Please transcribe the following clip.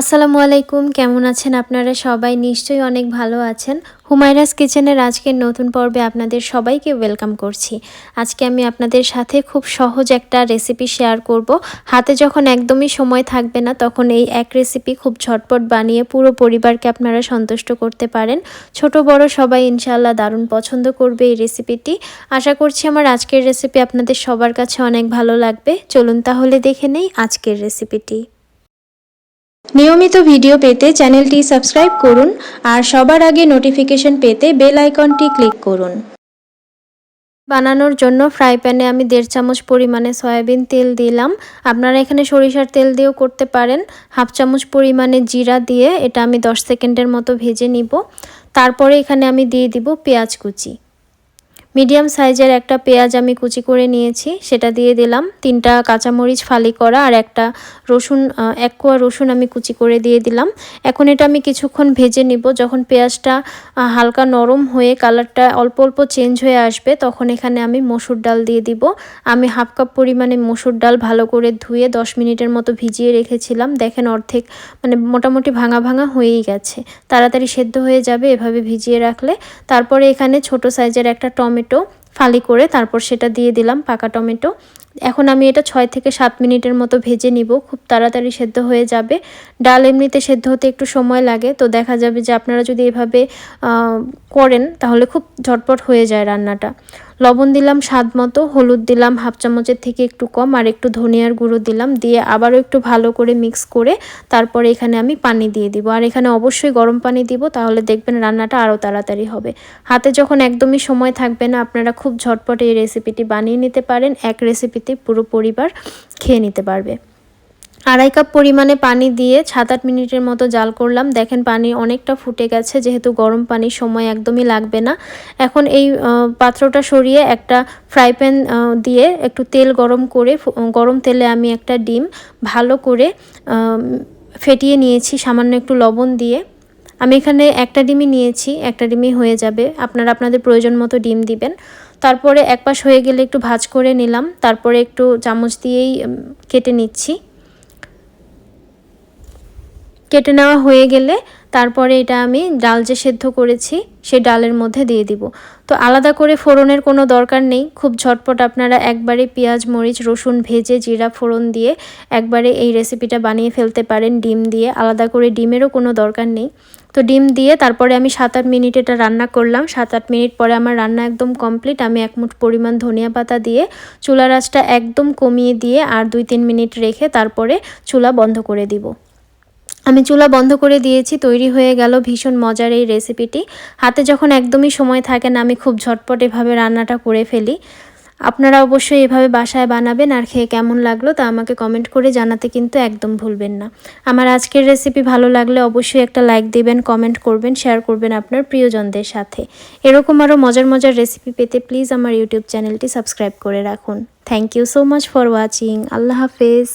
আসসালামু আলাইকুম, কেমন আছেন আপনারা? সবাই নিশ্চয়ই অনেক ভালো আছেন। হুমায়রাস কিচেনের আজকের নতুন পর্বে আপনাদের সবাইকে ওয়েলকাম করছি। আজকে আমি আপনাদের সাথে খুব সহজ একটা রেসিপি শেয়ার করব। হাতে যখন একদমই সময় থাকবে না, তখন এই এক রেসিপি খুব ঝটপট বানিয়ে পুরো পরিবারকে আপনারা সন্তুষ্ট করতে পারেন। ছোট, বড় সবাই ইনশাআল্লাহ দারুণ পছন্দ করবে এই রেসিপিটি। আশা করছি আমার আজকের রেসিপি আপনাদের সবার কাছে অনেক ভালো লাগবে। চলুন তাহলে দেখে নেই আজকের রেসিপিটি। নিয়মিত ভিডিও পেতে চ্যানেলটি সাবস্ক্রাইব করুন আর সবার আগে নোটিফিকেশন পেতে বেল আইকনটি ক্লিক করুন। বানানোর জন্য ফ্রাই প্যানে আমি দেড় চামচ পরিমাণে সয়াবিন তেল দিলাম। আপনারা এখানে সরিষার তেল দিয়েও করতে পারেন। হাফ চামচ পরিমাণে জিরা দিয়ে এটা আমি দশ সেকেন্ডের মতো ভেজে নিব। তারপরে এখানে আমি দিয়ে দিব পেঁয়াজ কুচি। মিডিয়াম সাইজের একটা পেঁয়াজ আমি কুচি করে নিয়েছি, সেটা দিয়ে দিলাম। তিনটা কাঁচামরিচ ফালি করা আর একটা রসুন এক কোয়া রসুন আমি কুচি করে দিয়ে দিলাম। এখন এটা আমি কিছুক্ষণ ভেজে নিব। যখন পেঁয়াজটা হালকা নরম হয়ে কালারটা অল্প অল্প চেঞ্জ হয়ে আসবে, তখন এখানে আমি মসুর ডাল দিয়ে দিব। আমি হাফ কাপ পরিমাণে মসুর ডাল ভালো করে ধুয়ে দশ মিনিটের মতো ভিজিয়ে রেখেছিলাম। দেখেন অর্ধেক মানে মোটামুটি ভাঙা ভাঙা হয়েই গেছে। তাড়াতাড়ি সেদ্ধ হয়ে যাবে এভাবে ভিজিয়ে রাখলে। তারপরে এখানে ছোট সাইজের একটা টমেটো টমেটো ফালি করে তারপর সেটা দিয়ে দিলাম পাকা টমেটো। এখন আমি এটা ছয় থেকে সাত মিনিটের মতো ভেজে নিব। খুব তাড়াতাড়ি সেদ্ধ হয়ে যাবে। ডাল এমনিতে সেদ্ধ হতে একটু সময় লাগে, তো দেখা যাবে যে আপনারা যদি এভাবে করেন তাহলে খুব ঝটপট হয়ে যায় রান্নাটা। লবণ দিলাম স্বাদ মতো, হলুদ দিলাম হাফ চামচের থেকে একটু কম, আর একটু ধনিয়ার গুঁড়ো দিলাম। দিয়ে আবারও একটু ভালো করে মিক্স করে তারপরে এখানে আমি পানি দিয়ে দিব। আর এখানে অবশ্যই গরম পানি দিব, তাহলে দেখবেন রান্নাটা আরও তাড়াতাড়ি হবে। হাতে যখন একদমই সময় থাকবে না, আপনারা খুব ঝটপট এই রেসিপিটি বানিয়ে নিতে পারেন। এক রেসিপিতে পুরো পরিবার খেয়ে নিতে পারবে। আড়াই কাপ পরিমাণে পানি দিয়ে সাত আট মিনিটের মতো জাল করলাম। দেখেন পানি অনেকটা ফুটে গেছে, যেহেতু গরম পানির সময় একদমই লাগবে না। এখন এই পাত্রটা সরিয়ে একটা ফ্রাই প্যান দিয়ে একটু তেল গরম করে গরম তেলে আমি একটা ডিম ভালো করে ফেটিয়ে নিয়েছি, সামান্য একটু লবণ দিয়ে। আমি এখানে একটা ডিমই নিয়েছি, একটা ডিমই হয়ে যাবে। আপনারা আপনাদের প্রয়োজন মতো ডিম দিবেন। তারপরে এক পাশ হয়ে গেলে একটু ভাজ করে নিলাম, তারপরে একটু চামচ দিয়েই কেটে নিচ্ছি। কেটে নেওয়া হয়ে গেলে তারপরে এটা আমি ডাল যে সেদ্ধ করেছি, সেই ডালের মধ্যে দিয়ে দিব। তো আলাদা করে ফোড়নের কোনো দরকার নেই। খুব ঝটপট আপনারা একবারে পেঁয়াজ, মরিচ, রসুন ভেজে জিরা ফোড়ন দিয়ে একবারে এই রেসিপিটা বানিয়ে ফেলতে পারেন ডিম দিয়ে। আলাদা করে ডিমেরও কোনো দরকার নেই। তো ডিম দিয়ে তারপরে আমি সাত আট মিনিট এটা রান্না করলাম। সাত আট মিনিট পরে আমার রান্না একদম কমপ্লিট আমি এক মুঠ পরিমাণ ধনিয়া পাতা দিয়ে চুলা আঁচটা একদম কমিয়ে দিয়ে আর দুই তিন মিনিট রেখে তারপরে চুলা বন্ধ করে দিব। আমি চুলা বন্ধ করে দিয়েছি, তৈরি হয়ে গেল ভীষণ মজার এই রেসিপিটি হাতে যখন একদমই সময় থাকে না, আমি খুব ঝটপট এভাবে রান্নাটা করে ফেলি। আপনারা অবশ্যই এভাবে বাসায় বানাবেন আর খেয়ে কেমন লাগল তা আমাকে কমেন্ট করে জানাতে কিন্তু একদম ভুলবেন না। আমার আজকের রেসিপি ভালো লাগলে অবশ্যই একটা লাইক দিবেন কমেন্ট করবেন শেয়ার করবেন আপনার প্রিয়জনদের সাথে। এরকম আরও মজার মজার রেসিপি পেতে প্লিজ আমার ইউটিউব চ্যানেলটি সাবস্ক্রাইব করে রাখুন। Thank you so much for watching আল্লাহ হাফেজ।